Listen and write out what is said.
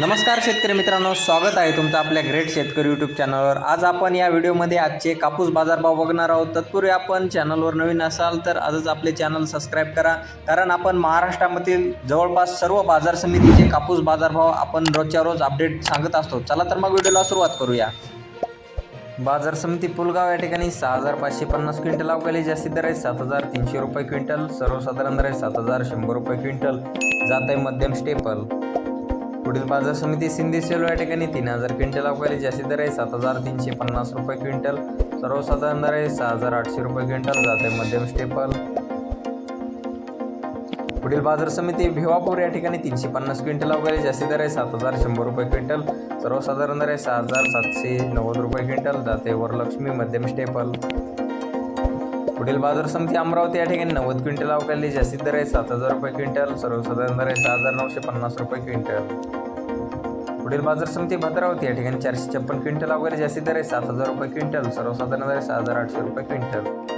नमस्कार शेतकरी मित्रांनो स्वागत आहे तुमचं आपल्या ग्रेट शेतकरी यूट्यूब चॅनलवर आज आपण या व्हिडिओमध्ये आजचे कापूस बाजारभाव बघणार आहोत. तत्पूर्वी आपण चॅनलवर नवीन असाल तर आजच आपले चॅनल सबस्क्राईब करा. कारण आपण महाराष्ट्रामधील जवळपास सर्व बाजार समितीचे कापूस बाजारभाव आपण रोजच्या रोज अपडेट सांगत असतो. चला तर मग व्हिडिओला सुरुवात करूया. बाजार समिती पुलगाव या ठिकाणी सहा हजार पाचशे पन्नास क्विंटल अवकाळी जास्तीत दर आहे. सात हजार तीनशे रुपये क्विंटल सर्वसाधारण दर आहे सात हजार शंभर रुपये क्विंटल. जात आहे मध्यम स्टेपल पुढील बाजार समिती सिंधी सेलो या ठिकाणी तीन हजार क्विंटल अवकाळी जास्ती दर आहे. सात हजार तीनशे पन्नास रुपये क्विंटल. सर्वसाधारण दर आहे सहा हजार आठशे रुपये क्विंटल. जात आहे मध्यम स्टेपल पुढील बाजार समिती भिवापूर या ठिकाणी तीनशे पन्नास क्विंटल अवकाळी जास्ती दर आहे. सात हजार शंभर रुपये क्विंटल. सर्वसाधारण दर आहे सहा हजार सातशे नव्वद रुपये क्विंटल. जाते वरलक्ष्मी मध्यम स्टेपल पुढील बाजार समिती अमरावती या ठिकाणी नव्वद क्विंटल अवकाळी जास्तीत दर आहे सात हजार रुपये क्विंटल सर्वसाधारण दर आहे सहा हजार नऊशे पन्नास रुपये क्विंटल. पुढील बाजार समिती भद्रावती या ठिकाणी चारशे छप्पन क्विंटल अवकाळी जास्तीत दर आहे सात हजार रुपये क्विंटल सर्वसाधारण दर आहे सहा हजार आठशे रुपये क्विंटल.